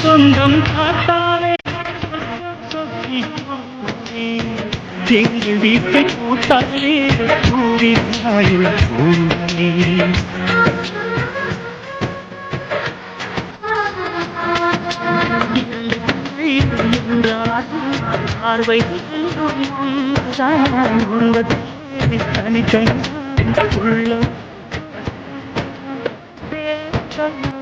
சொந்தம் காத்தானே எங்கள் வீட்டை கூட்டாலே கூறினாயுள் கூறனே பார்வை தனிச்சை உள்ள வயசு